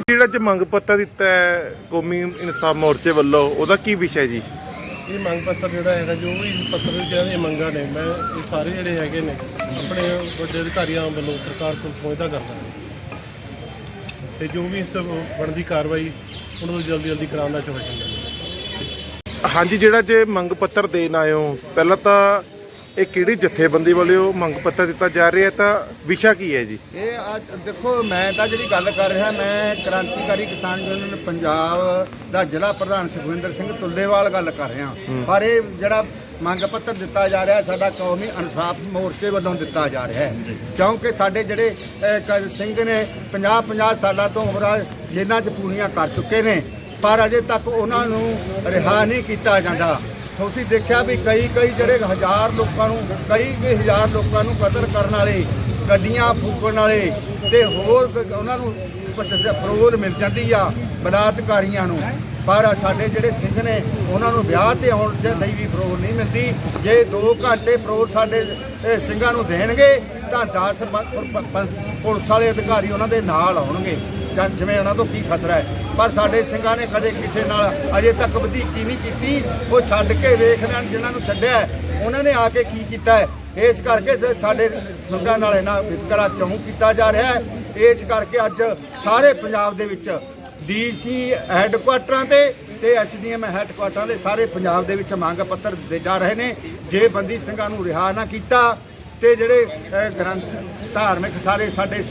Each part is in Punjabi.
ਜਿਹੜਾ ਅੱਜ ਮੰਗ ਪੱਤਰ ਦਿੱਤਾ ਹੈ ਕੌਮੀ ਇਨਸਾਫ ਮੋਰਚੇ ਵੱਲੋਂ ਉਹਦਾ ਕੀ ਵਿਸ਼ਾ ਜੀ? ਇਹ ਮੰਗ ਪੱਤਰ ਜਿਹੜਾ ਹੈਗਾ ਜੋ ਵੀ ਪੱਤਰ ਦੀਆਂ ਮੰਗਾਂ ਨੇ ਮੈਂ ਇਹ ਸਾਰੇ ਜਿਹੜੇ ਹੈਗੇ ਨੇ ਆਪਣੇ ਵੱਡੇ ਅਧਿਕਾਰੀਆਂ ਵੱਲੋਂ ਸਰਕਾਰ ਕੋਲ ਪਹੁੰਚਦਾ ਕਰਦਾ ਤੇ ਜੋ ਵੀ ਇਸ ਬਣਦੀ ਕਾਰਵਾਈ ਉਹਨਾਂ ਨੂੰ ਜਲਦੀ ਜਲਦੀ ਕਰਾਉਣ ਦਾ ਚਾਹੁੰਦਾ ਹਾਂਜੀ ਜਿਹੜਾ ਜੇ ਮੰਗ ਪੱਤਰ ਦੇਣ ਹੋ ਪਹਿਲਾਂ ਤਾਂ ਇਹ ਕਿਹੜੀ ਜਥੇਬੰਦੀ ਵੱਲੋਂ ਮੰਗ ਪੱਤਰ ਦਿੱਤਾ ਜਾ ਰਿਹਾ ਹੈ? ਤਾਂ ਵਿਸ਼ਾ ਕੀ ਹੈ ਜੀ? ਇਹ ਅੱਜ ਦੇਖੋ ਮੈਂ ਤਾਂ ਜਿਹੜੀ ਗੱਲ ਕਰ ਰਿਹਾ ਮੈਂ ਕ੍ਰਾਂਤੀਕਾਰੀ ਕਿਸਾਨ ਯੂਨੀਅਨ ਪੰਜਾਬ ਦਾ ਜ਼ਿਲ੍ਹਾ ਪ੍ਰਧਾਨ ਸੁਖਵਿੰਦਰ ਸਿੰਘ ਤੁੱਲੇਵਾਲ ਗੱਲ ਕਰ ਰਿਹਾ। ਪਰ ਇਹ ਜਿਹੜਾ ਮੰਗ ਪੱਤਰ ਦਿੱਤਾ ਜਾ ਰਿਹਾ ਸਾਡਾ ਕੌਮੀ ਇਨਸਾਫ ਮੋਰਚੇ ਵੱਲੋਂ ਦਿੱਤਾ ਜਾ ਰਿਹਾ ਹੈ। ਕਿਉਂਕਿ ਸਾਡੇ ਜਿਹੜੇ ਸਿੰਘ ਨੇ 50 50 ਸਾਲਾਂ ਤੋਂ ਉਮਰਾਂ ਜੇਲ੍ਹਾਂ 'ਚ ਪੂਰੀਆਂ ਕਰ ਚੁੱਕੇ ਨੇ ਪਰ ਅਜੇ ਤੱਕ ਉਹਨਾਂ ਨੂੰ ਰਿਹਾ ਨਹੀਂ ਕੀਤਾ ਜਾਂਦਾ। ਤੁਸੀਂ ਦੇਖਿਆ ਵੀ ਕਈ ਕਈ ਜਿਹੜੇ ਹਜ਼ਾਰ ਲੋਕਾਂ ਨੂੰ, ਕਈ ਕਈ ਹਜ਼ਾਰ ਲੋਕਾਂ ਨੂੰ ਕਤਲ ਕਰਨ ਵਾਲੇ, ਗੱਡੀਆਂ ਫੂਕਣ ਵਾਲੇ ਤੇ ਹੋਰ ਉਹਨਾਂ ਨੂੰ ਫਰੋਲ ਮਿਲ ਜਾਂਦੀ ਆ ਬਲਾਤਕਾਰੀਆਂ ਨੂੰ। ਪਰ ਸਾਡੇ ਜਿਹੜੇ ਸਿੰਘ ਨੇ, ਉਹਨਾਂ ਨੂੰ ਵਿਆਹ ਤੇ ਆਉਣ ਦੇ ਲਈ ਵੀ ਫਰੋਲ ਨਹੀਂ ਮਿਲਦੀ। ਜੇ 2 ਘੰਟੇ ਫਰੋਲ ਸਾਡੇ ਸਿੰਘਾਂ ਨੂੰ ਦੇਣਗੇ, ਤਾਂ 10 ਪੁਲਿਸ ਵਾਲੇ ਅਧਿਕਾਰੀ ਉਹਨਾਂ ਦੇ ਨਾਲ ਆਉਣਗੇ। ਜਿਵੇਂ ਉਹਨਾਂ ਤੋਂ ਕੀ ਖਤਰਾ ਹੈ। ਪਰ ਸਾਡੇ ਸਿੰਘਾਂ ਨੇ ਕਦੇ ਕਿਸੇ ਨਾਲ ਅਜੇ ਤੱਕ ਵਧੀਕੀ ਨਹੀਂ ਕੀਤੀ। ਉਹ ਛੱਡ ਕੇ ਵੇਖ ਲੈਣ ਜਿਨ੍ਹਾਂ ਨੂੰ ਛੱਡਿਆ ਉਹਨਾਂ ਨੇ ਆ ਕੇ ਕੀ ਕੀਤਾ ਹੈ? ਇਸ ਕਰਕੇ ਸਾਡੇ ਸਿੰਘਾਂ ਨਾਲ ਇਹਨਾਂ ਵਿਤਕਰਾ ਕਿਉਂ ਕੀਤਾ ਜਾ ਰਿਹਾ ਹੈ। ਇਸ ਕਰਕੇ ਅੱਜ ਸਾਰੇ ਪੰਜਾਬ ਦੇ ਵਿੱਚ ਡੀਸੀ ਹੈੱਡਕੁਆਟਰਾਂ ਤੇ ਤੇ ਐਸਡੀਐਮ ਹੈੱਡਕੁਆਟਰਾਂ ਦੇ ਸਾਰੇ ਪੰਜਾਬ ਦੇ ਵਿੱਚ ਮੰਗ ਪੱਤਰ ਦੇ ਜਾ ਰਹੇ ਨੇ। ਜੇ ਬੰਦੀ ਸਿੰਘਾਂ ਨੂੰ ਰਿਹਾ ਨਾ ਕੀਤਾ ਤੇ ਜਿਹੜੇ ਗ੍ਰੰਥ, ਧਾਰਮਿਕ ਸਾਰੇ ਸਾਡੇ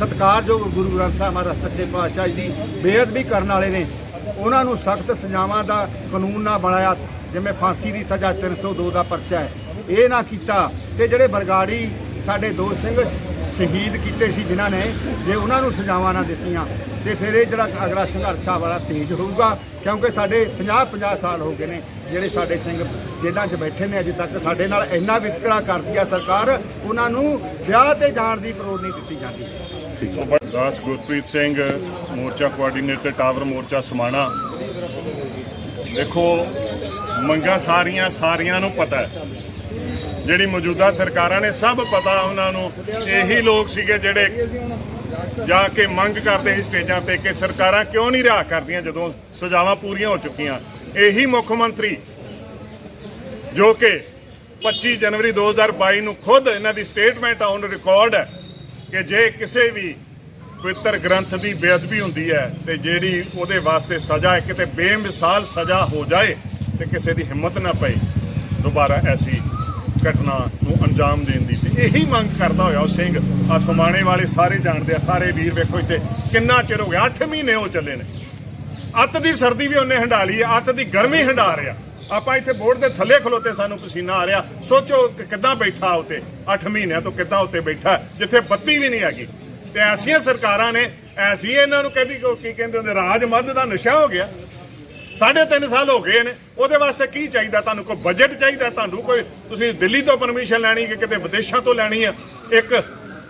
ਸਤਿਕਾਰਯੋਗ ਗੁਰੂ ਗ੍ਰੰਥ ਸਾਹਿਬ ਮਹਾਰਾਜ, ਸੱਚੇ ਪਾਤਸ਼ਾਹ ਜੀ ਦੀ ਬੇਅਦਬੀ ਕਰਨ ਵਾਲੇ ਨੇ। ਉਹਨਾਂ ਨੂੰ ਸਖਤ ਸਜ਼ਾਵਾਂ ਦਾ ਕਾਨੂੰਨ ਨਾ ਬਣਾਇਆ, ਜਿਵੇਂ ਫਾਂਸੀ ਦੀ ਸਜ਼ਾ 302 ਦਾ ਪਰਚਾ ਹੈ। ਇਹ ਨਾ ਕੀਤਾ ਤੇ ਜਿਹੜੇ ਬਰਗਾੜੀ ਸਾਡੇ ਦੋ ਸਿੰਘ ਸ਼ਹੀਦ ਕੀਤੇ ਸੀ ਜਿਨ੍ਹਾਂ ਨੇ, ਜੇ ਉਹਨਾਂ ਨੂੰ ਸਜ਼ਾਵਾਂ ਨਾ ਦਿੱਤੀਆਂ, ਤੇ ਫਿਰ ਇਹ ਜਿਹੜਾ ਅਗਲਾ ਸੰਘਰਸ਼ ਆ ਵਾਲਾ ਤੇਜ਼ ਹੋਊਗਾ, ਕਿਉਂਕਿ ਸਾਡੇ 50 50 ਸਾਲ ਹੋ ਗਏ ਨੇ ਜਿਹੜੇ ਸਾਡੇ ਸਿੰਘ ਜੇਲ੍ਹਾਂ 'ਚ ਬੈਠੇ ਨੇ, ਅਜੇ ਤੱਕ ਸਾਡੇ ਨਾਲ ਇੰਨਾ ਵਿਤਕਰਾ ਕਰਦੀ ਆ ਸਰਕਾਰ, ਉਹਨਾਂ ਨੂੰ ਵਿਆਹ ਤੇ ਜਾਣ ਦੀ ਪਰੋਲ ਨਹੀਂ ਦਿੱਤੀ ਜਾਂਦੀ। ਦਾਸ ਗੁਰਪ੍ਰੀਤ ਸਿੰਘ, ਮੋਰਚਾ ਕੋਆਰਡੀਨੇਟਰ ਟਾਵਰ ਮੋਰਚਾ ਸਮਾਣਾ। ਦੇਖੋ, ਮੰਗਾਂ ਸਾਰੀਆਂ ਸਾਰੀਆਂ ਨੂੰ ਪਤਾ ਹੈ। ਜਿਹੜੀ ਮੌਜੂਦਾ ਸਰਕਾਰਾਂ ਨੇ ਸਭ ਪਤਾ ਉਹਨਾਂ ਨੂੰ, ਇਹੀ ਲੋਕ ਸੀਗੇ ਜਿਹੜੇ ਜਾ ਕੇ ਮੰਗ ਕਰਦੇ ਸੀ ਸਟੇਜਾਂ ਤੇ ਕਿ ਸਰਕਾਰਾਂ ਕਿਉਂ ਨਹੀਂ ਰਿਹਾ ਕਰਦੀਆਂ ਜਦੋਂ ਸਜ਼ਾਵਾਂ ਪੂਰੀਆਂ ਹੋ ਚੁੱਕੀਆਂ। ਇਹੀ ਮੁੱਖ ਮੰਤਰੀ ਜੋ ਕਿ 25 ਜਨਵਰੀ 2022 ਨੂੰ ਖੁਦ ਇਹਨਾਂ ਦੀ ਸਟੇਟਮੈਂਟ ਔਨ ਰਿਕਾਰਡ ਹੈ। ਕਿ ਜੇ ਕਿਸੇ ਵੀ ਪਵਿੱਤਰ ਗ੍ਰੰਥ ਦੀ ਬੇਅਦਬੀ ਹੁੰਦੀ ਹੈ ਤੇ ਜਿਹੜੀ ਉਹਦੇ ਵਾਸਤੇ ਸਜ਼ਾ ਹੈ, ਕਿਤੇ ਬੇਮਿਸਾਲ ਸਜ਼ਾ ਹੋ ਜਾਏ ਤੇ ਕਿਸੇ ਦੀ ਹਿੰਮਤ ਨਾ ਪਏ, ਦੁਬਾਰਾ ਐਸੀ ਘਟਨਾ ਨੂੰ ਅੰਜਾਮ ਦੇਣ ਦੀ। ਤੇ ਇਹੀ ਮੰਗ ਕਰਦਾ ਹੋਇਆ ਉਹ ਸਿੰਘ ਆ ਸਮਾਣੇ ਵਾਲੇ ਸਾਰੇ ਜਾਣਦੇ ਆ, ਸਾਰੇ ਵੀਰ ਵੇਖੋ ਇੱਥੇ, ਕਿੰਨਾ ਚਿਰ ਹੋ ਗਿਆ 8 ਮਹੀਨੇ ਹੋ ਚੱਲੇ ਨੇ। ਅੱਤ ਦੀ ਸਰਦੀ ਵੀ ਉਹਨੇ ਹੰਡਾ ਲਈ ਹੈ, ਅੱਤ ਦੀ ਗਰਮੀ ਹੰਡਾ ਰਿਹਾ। ਆਪਾਂ ਇੱਥੇ ਬੋਰਡ ਦੇ ਥੱਲੇ ਖਲੋਤੇ, ਸਾਨੂੰ ਪਸੀਨਾ ਆ ਰਿਹਾ। ਸੋਚੋ ਕਿ ਕਿੱਦਾਂ ਬੈਠਾ ਉੱਤੇ? 8 ਮਹੀਨਿਆਂ ਤੋਂ ਕਿੱਦਾਂ ਉੱਤੇ ਬੈਠਾ ਜਿੱਥੇ ਬੱਤੀ ਵੀ ਨਹੀਂ ਹੈਗੀ। ਤੇ ਐਸੀਆਂ ਸਰਕਾਰਾਂ ਨੇ, ਐਸੀ ਇਹਨਾਂ ਨੂੰ ਕਹਿੰਦੀ ਕੀ ਕਹਿੰਦੇ ਹੁੰਦੇ, ਰਾਜ ਮੱਧ ਦਾ ਨਸ਼ਾ ਹੋ ਗਿਆ। ਸਾਢੇ ਤਿੰਨ ਸਾਲ ਹੋ ਗਏ ਨੇ, ਉਹਦੇ ਵਾਸਤੇ ਕੀ ਚਾਹੀਦਾ? ਤੁਹਾਨੂੰ ਕੋਈ ਬਜਟ ਚਾਹੀਦਾ? ਤੁਹਾਨੂੰ ਕੋਈ, ਤੁਸੀਂ ਦਿੱਲੀ ਤੋਂ ਪਰਮਿਸ਼ਨ ਲੈਣੀ ਕਿ ਕਿਤੇ ਵਿਦੇਸ਼ਾਂ ਤੋਂ ਲੈਣੀ ਆ? ਇੱਕ,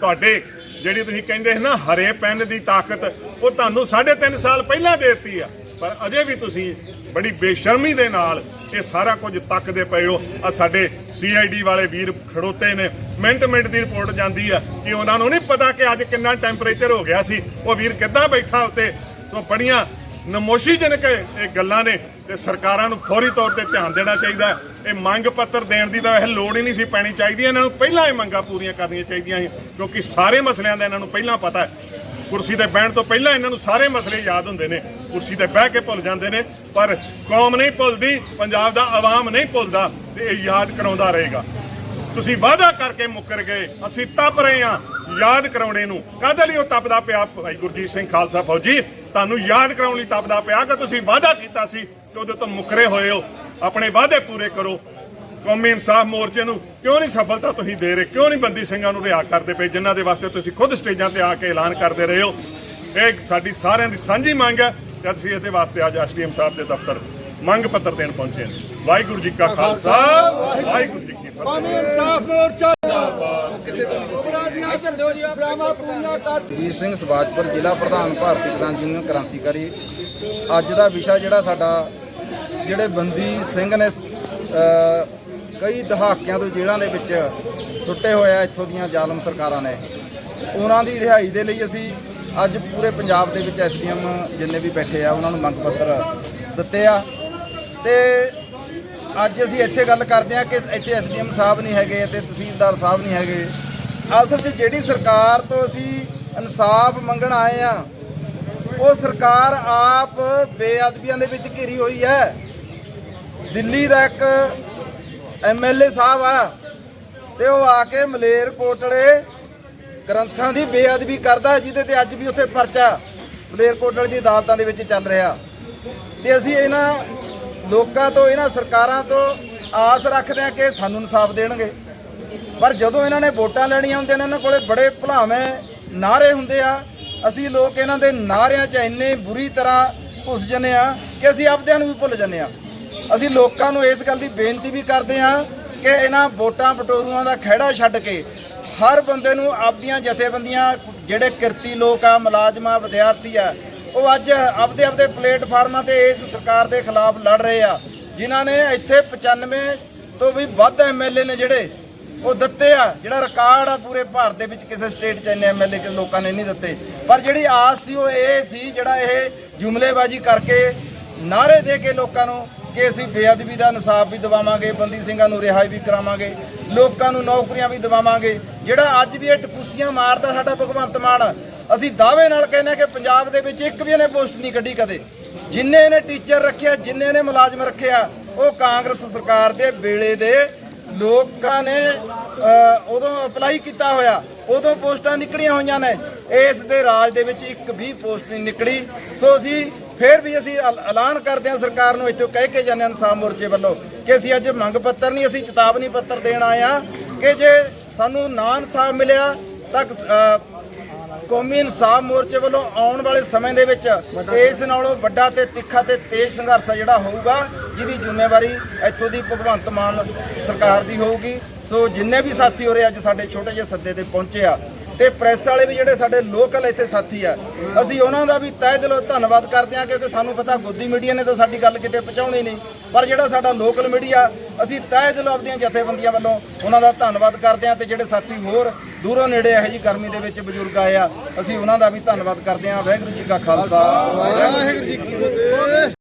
ਤੁਹਾਡੇ ਜਿਹੜੀ ਤੁਸੀਂ ਕਹਿੰਦੇ ਨਾ, ਹਰੇ ਪੈਨ ਦੀ ਤਾਕਤ, ਉਹ ਤੁਹਾਨੂੰ ਸਾਢੇ ਤਿੰਨ ਸਾਲ ਪਹਿਲਾਂ ਦੇ ਦਿੱਤੀ ਆ। ਪਰ ਅਜੇ ਵੀ ਤੁਸੀਂ ਬੜੀ ਬੇਸ਼ਰਮੀ ਦੇ ਨਾਲ ਇਹ ਸਾਰਾ ਕੁਝ ਤੱਕਦੇ ਪਏ ਹੋ। ਆ ਸਾਡੇ ਸੀਆਈਡੀ ਵਾਲੇ ਵੀਰ ਖੜੋਤੇ ਨੇ। ਮਿੰਟ ਮਿੰਟ ਦੀ ਰਿਪੋਰਟ ਜਾਂਦੀ ਆ ਕਿ ਉਹਨਾਂ ਨੂੰ ਨਹੀਂ ਪਤਾ ਕਿ ਅੱਜ ਕਿੰਨਾ ਟੈਂਪਰੇਚਰ ਹੋ ਗਿਆ ਸੀ। ਉਹ ਵੀਰ ਕਿੱਦਾਂ ਬੈਠਾ ਉੱਤੇ? ਤੋਂ ਬੜੀਆਂ ਨਮੋਸ਼ੀਜਨਕ ਇਹ ਗੱਲਾਂ ਨੇ ਤੇ ਸਰਕਾਰਾਂ ਨੂੰ ਫੌਰੀ ਤੌਰ ਤੇ ਧਿਆਨ ਦੇਣਾ ਚਾਹੀਦਾ ਇਹ ਮੰਗ ਪੱਤਰ ਦੇਣ ਦੀ ਤਾਂ ਇਹ ਲੋੜ ਹੀ ਨਹੀਂ ਸੀ ਪੈਣੀ ਚਾਹੀਦੀ। ਇਹਨਾਂ ਨੂੰ ਪਹਿਲਾਂ ਇਹ ਮੰਗਾਂ ਪੂਰੀਆਂ ਕਰਨੀਆਂ ਚਾਹੀਦੀਆਂ ਸੀ ਕਿਉਂਕਿ ਸਾਰੇ ਮਸਲਿਆਂ ਦਾ ਇਹਨਾਂ ਨੂੰ ਪਹਿਲਾਂ ਪਤਾ ਹੈ। ਕੁਰਸੀ ਤੇ ਬਹਿਣ ਤੋਂ ਪਹਿਲਾਂ ਇਹਨਾਂ ਨੂੰ ਸਾਰੇ ਮਸਲੇ ਯਾਦ ਹੁੰਦੇ ਨੇ। ਕੁਰਸੀ ਤੇ ਬਹਿ ਕੇ ਭੁੱਲ ਜਾਂਦੇ ਨੇ, ਪਰ ਕੌਮ ਨਹੀਂ ਭੁੱਲਦੀ, ਪੰਜਾਬ ਦਾ ਆਵਾਮ ਨਹੀਂ ਭੁੱਲਦਾ ਤੇ ਇਹ ਯਾਦ ਕਰਾਉਂਦਾ ਰਹੇਗਾ। ਤੁਸੀਂ ਵਾਅਦਾ ਕਰਕੇ ਮੁੱਕਰ ਗਏ, ਅਸੀਂ ਤਪ ਰਹੇ ਹਾਂ ਯਾਦ ਕਰਾਉਣੇ ਨੂੰ। ਕਾਹਦੇ ਲਈ ਉਹ ਤਪਦਾ ਪਿਆ ਭਾਈ ਗੁਰਜੀਤ ਸਿੰਘ ਖਾਲਸਾ ਫੌਜੀ ਤੁਹਾਨੂੰ ਯਾਦ ਕਰਾਉਣ ਲਈ ਤਪਦਾ ਪਿਆ ਕਿ ਤੁਸੀਂ ਵਾਅਦਾ ਕੀਤਾ ਸੀ ਕਿ ਉਹਦੇ ਤੋਂ ਮੁੱਕਰੇ ਹੋਏ ਹੋ। ਆਪਣੇ ਵਾਅਦੇ ਪੂਰੇ ਕਰੋ। ਕੌਮੀ ਇਨਸਾਫ ਮੋਰਚੇ ਨੂੰ ਕਿਉਂ ਨਹੀਂ ਸਫਲਤਾ ਤੁਸੀਂ ਦੇ ਰਹੇ? ਕਿਉਂ ਨਹੀਂ ਬੰਦੀ ਸਿੰਘਾਂ ਨੂੰ ਰਿਹਾ ਕਰਦੇ ਪਏ ਜਿਨ੍ਹਾਂ ਦੇ ਵਾਸਤੇ ਤੁਸੀਂ ਖੁਦ ਸਟੇਜਾਂ ਤੇ ਆ ਕੇ ਐਲਾਨ ਕਰਦੇ ਰਹੇ ਹੋ? ਇਹ ਸਾਡੀ ਸਾਰਿਆਂ ਦੀ ਸਾਂਝੀ ਮੰਗ ਹੈ ਤੇ ਅਸੀਂ ਇਹਦੇ ਵਾਸਤੇ ਅੱਜ ਐਸਡੀਐਮ ਸਾਹਿਬ ਦੇ ਦਫ਼ਤਰ ਮੰਗ ਪੱਤਰ ਦੇਣ ਪਹੁੰਚੇ ਹਾਂ। ਵਾਹਿਗੁਰੂ ਜੀ ਕਾ ਖਾਲਸਾ ਵਾਹਿਗੁਰੂ ਜੀ ਕੀ ਫਤਿਹ। ਜੀ ਸਿੰਘ ਸਵਾਜਪੁਰ ਜ਼ਿਲ੍ਹਾ ਪ੍ਰਧਾਨ ਭਾਰਤੀ ਕਿਸਾਨ ਯੂਨੀਅਨ ਕ੍ਰਾਂਤੀਕਾਰੀ। ਅੱਜ ਦਾ ਵਿਸ਼ਾ ਜਿਹੜਾ ਸਾਡਾ ਜਿਹੜੇ ਬੰਦੀ ਸਿੰਘ ਨੇ ਕਈ ਦਹਾਕਿਆਂ ਤੋਂ ਜੇਲ੍ਹਾਂ ਦੇ ਵਿੱਚ ਸੁੱਟੇ ਹੋਏ ਆ ਇੱਥੋਂ ਦੀਆਂ ਜ਼ਾਲਮ ਸਰਕਾਰਾਂ ਨੇ। ਉਹਨਾਂ ਦੀ ਰਿਹਾਈ ਦੇ ਲਈ ਅਸੀਂ ਅੱਜ ਪੂਰੇ ਪੰਜਾਬ ਦੇ ਵਿੱਚ ਐਸਡੀਐਮ ਜਿੰਨੇ ਵੀ ਬੈਠੇ ਆ, ਉਹਨਾਂ ਨੂੰ ਮੰਗ ਪੱਤਰ ਦਿੱਤੇ ਆ। ਤੇ ਅੱਜ ਅਸੀਂ ਇੱਥੇ ਗੱਲ ਕਰਦੇ ਆ ਕਿ ਇੱਥੇ ਐਸਡੀਐਮ ਸਾਹਿਬ ਨਹੀਂ ਹੈਗੇ ਤੇ ਤਹਿਸੀਲਦਾਰ ਸਾਹਿਬ ਨਹੀਂ ਹੈਗੇ। ਅਸਲ 'ਚ ਜਿਹੜੀ ਸਰਕਾਰ ਤੋਂ ਅਸੀਂ ਇਨਸਾਫ ਮੰਗਣ ਆਏ ਆ, ਉਹ ਸਰਕਾਰ ਆਪ ਬੇਅਦਬੀਆਂ ਦੇ ਵਿੱਚ ਘਿਰੀ ਹੋਈ ਹੈ। ਦਿੱਲੀ ਦਾ ਇੱਕ ਐਮਐਲਏ ਸਾਹਿਬ ਆ ਤੇ ਉਹ ਆ ਕੇ ਮਲੇਰ ਕੋਟਲੇ ਗ੍ਰੰਥਾਂ ਦੀ ਬੇਅਦਬੀ ਕਰਦਾ ਜਿਹਦੇ ਤੇ ਅੱਜ ਵੀ ਉੱਥੇ ਪਰਚਾ ਮਲੇਰ ਕੋਟਲੇ ਦੀ ਅਦਾਲਤਾਂ ਦੇ ਵਿੱਚ ਚੱਲ ਰਿਹਾ। ਤੇ ਅਸੀਂ ਇਹਨਾਂ ਲੋਕਾਂ ਤੋਂ, ਇਹਨਾਂ ਸਰਕਾਰਾਂ ਤੋਂ ਆਸ ਰੱਖਦੇ ਹਾਂ ਕਿ ਸਾਨੂੰ ਇਨਸਾਫ ਦੇਣਗੇ। ਪਰ ਜਦੋਂ ਇਹਨਾਂ ਨੇ ਵੋਟਾਂ ਲੈਣੀਆਂ ਹੁੰਦੀਆਂ ਨੇ, ਇਹਨਾਂ ਕੋਲੇ ਬੜੇ ਭਲਾਵੇਂ ਨਾਰੇ ਹੁੰਦੇ ਆ। ਅਸੀਂ ਲੋਕ ਇਹਨਾਂ ਦੇ ਨਾਰਿਆਂ 'ਚ ਇੰਨੇ ਬੁਰੀ ਤਰ੍ਹਾਂ ਘੁਸ ਜੰਨੇ ਆ ਕਿ ਅਸੀਂ ਆਪਦਿਆਂ ਨੂੰ ਵੀ ਭੁੱਲ ਜੰਨੇ ਆ ਅਸੀਂ ਲੋਕਾਂ ਨੂੰ ਇਸ ਗੱਲ ਦੀ ਬੇਨਤੀ ਵੀ ਕਰਦੇ ਹਾਂ ਕਿ ਇਹਨਾਂ ਵੋਟਾਂ ਪਟੋਰੂਆਂ ਦਾ ਖਹਿੜਾ ਛੱਡ ਕੇ ਹਰ ਬੰਦੇ ਨੂੰ ਆਪਦੀਆਂ ਜਥੇਬੰਦੀਆਂ, ਜਿਹੜੇ ਕਿਰਤੀ ਲੋਕ ਆ, ਮੁਲਾਜ਼ਮਾਂ ਵਿਦਿਆਰਥੀ ਆ, ਉਹ ਅੱਜ ਆਪਦੇ ਆਪਦੇ ਪਲੇਟਫਾਰਮਾਂ ਤੇ ਇਸ ਸਰਕਾਰ ਦੇ ਖਿਲਾਫ ਲੜ ਰਹੇ ਆ, ਜਿਨ੍ਹਾਂ ਨੇ ਇੱਥੇ 95 ਤੋਂ ਵੀ ਵੱਧ ਐਮਐਲਏ ਨੇ ਜਿਹੜੇ ਉਹ ਦਿੱਤੇ ਆ, ਜਿਹੜਾ ਰਿਕਾਰਡ ਆ ਪੂਰੇ ਭਾਰਤ ਦੇ ਵਿੱਚ ਕਿਸੇ ਸਟੇਟ 'ਚ ਇੰਨੇ ਐਮਐਲਏ ਕਿ ਲੋਕਾਂ ਨੇ ਨਹੀਂ ਦਿੱਤੇ। ਪਰ ਜਿਹੜੀ ਆਸ ਸੀ ਉਹ ਇਹ ਸੀ, ਜਿਹੜਾ ਇਹ ਜੁਮਲੇਬਾਜ਼ੀ ਕਰਕੇ ਨਾਰੇ ਦੇ ਕੇ ਲੋਕਾਂ ਨੂੰ ਕਿ ਅਸੀਂ ਬੇਅਦਬੀ ਦਾ ਇਨਸਾਫ ਵੀ ਦਿਵਾਵਾਂਗੇ, ਬੰਦੀ ਸਿੰਘਾਂ ਨੂੰ ਰਿਹਾਈ ਵੀ ਕਰਾਵਾਂਗੇ, ਲੋਕਾਂ ਨੂੰ ਨੌਕਰੀਆਂ ਵੀ ਦਿਵਾਵਾਂਗੇ। ਜਿਹੜਾ ਅੱਜ ਵੀ ਇਹ ਟਪੂਸੀਆਂ ਮਾਰਦਾ ਸਾਡਾ ਭਗਵੰਤ ਮਾਨ, ਅਸੀਂ ਦਾਅਵੇ ਨਾਲ ਕਹਿੰਦੇ ਹਾਂ ਕਿ ਪੰਜਾਬ ਦੇ ਵਿੱਚ ਇੱਕ ਵੀ ਇਹਨੇ ਪੋਸਟ ਨਹੀਂ ਕੱਢੀ ਕਦੇ। ਜਿੰਨੇ ਇਹਨੇ ਟੀਚਰ ਰੱਖਿਆ, ਜਿੰਨੇ ਇਹਨੇ ਮੁਲਾਜ਼ਮ ਰੱਖਿਆ, ਉਹ ਕਾਂਗਰਸ ਸਰਕਾਰ ਦੇ ਵੇਲੇ ਦੇ ਲੋਕਾਂ ਨੇ ਉਦੋਂ ਅਪਲਾਈ ਕੀਤਾ ਹੋਇਆ, ਉਦੋਂ ਪੋਸਟਾਂ ਨਿਕਲੀਆਂ ਹੋਈਆਂ ਨੇ। ਇਸ ਦੇ ਰਾਜ ਦੇ ਵਿੱਚ ਇੱਕ ਵੀ ਪੋਸਟ ਨਹੀਂ ਨਿਕਲੀ। ਸੋ ਅਸੀਂ ਫਿਰ ਵੀ ਅਸੀਂ ਐਲ- ਐਲਾਨ ਕਰਦੇ ਹਾਂ ਸਰਕਾਰ ਨੂੰ ਇੱਥੋਂ ਕਹਿ ਕੇ ਜਾਂਦੇ ਹਾਂ ਇਨਸਾਫ ਮੋਰਚੇ ਵੱਲੋਂ ਕਿ ਅਸੀਂ ਅੱਜ ਮੰਗ ਪੱਤਰ ਨਹੀਂ ਅਸੀਂ ਚੇਤਾਵਨੀ ਪੱਤਰ ਦੇਣ ਆਏ ਹਾਂ ਕਿ ਜੇ ਸਾਨੂੰ ਨਾ ਇਨਸਾਫ ਮਿਲਿਆ ਤਾਂ ਅ, ਕੌਮੀ ਇਨਸਾਫ ਮੋਰਚੇ ਵੱਲੋਂ ਆਉਣ ਵਾਲੇ ਸਮੇਂ ਦੇ ਵਿੱਚ ਇਸ ਨਾਲੋਂ ਵੱਡਾ ਤੇ ਤਿੱਖਾ ਤੇ ਤੇਜ਼ ਸੰਘਰਸ਼ ਆ ਜਿਹੜਾ ਹੋਊਗਾ ਜਿਹਦੀ ਜ਼ਿੰਮੇਵਾਰੀ ਇੱਥੋਂ ਦੀ ਭਗਵੰਤ ਮਾਨ ਸਰਕਾਰ ਦੀ ਹੋਊਗੀ। ਸੋ ਜਿੰਨੇ ਵੀ ਸਾਥੀ ਹੋ ਰਹੇ ਅੱਜ ਸਾਡੇ ਛੋਟੇ ਜਿਹੇ ਸੱਦੇ ਤੇ ਪਹੁੰਚੇ ਆ ਤੇ ਪ੍ਰੈਸ ਵਾਲੇ ਵੀ ਜਿਹੜੇ ਸਾਡੇ ਲੋਕਲ ਇੱਥੇ ਸਾਥੀ ਆ, ਅਸੀਂ ਉਹਨਾਂ ਦਾ ਵੀ ਤਹਿ ਦਿਲੋਂ ਧੰਨਵਾਦ ਕਰਦੇ ਹਾਂ ਕਿਉਂਕਿ ਸਾਨੂੰ ਪਤਾ ਗੋਦੀ ਮੀਡੀਆ ਨੇ ਤਾਂ ਸਾਡੀ ਗੱਲ ਕਿਤੇ ਪਹੁੰਚਾਉਣੀ ਨਹੀਂ। ਪਰ ਜਿਹੜਾ ਸਾਡਾ ਲੋਕਲ ਮੀਡੀਆ, ਅਸੀਂ ਤਹਿ ਦਿਲੋਂ ਆਪਣੀਆਂ ਜਥੇਬੰਦੀਆਂ ਵੱਲੋਂ ਉਹਨਾਂ ਦਾ ਧੰਨਵਾਦ ਕਰਦੇ ਹਾਂ ਤੇ ਜਿਹੜੇ ਸਾਥੀ ਹੋਰ ਦੂਰੋਂ ਨੇੜੇ ਇਹੋ ਜੀ ਗਰਮੀ ਦੇ ਵਿੱਚ ਬਜ਼ੁਰਗ ਆਏ ਆ, ਅਸੀਂ ਉਹਨਾਂ ਦਾ ਵੀ ਧੰਨਵਾਦ ਕਰਦੇ ਹਾਂ। ਵਾਹਿਗੁਰੂ ਜੀ ਕਾ ਖਾਲਸਾ। ਵਾਹਿਗੁਰੂ ਜੀ ਕੀ ਫਤਿਹ।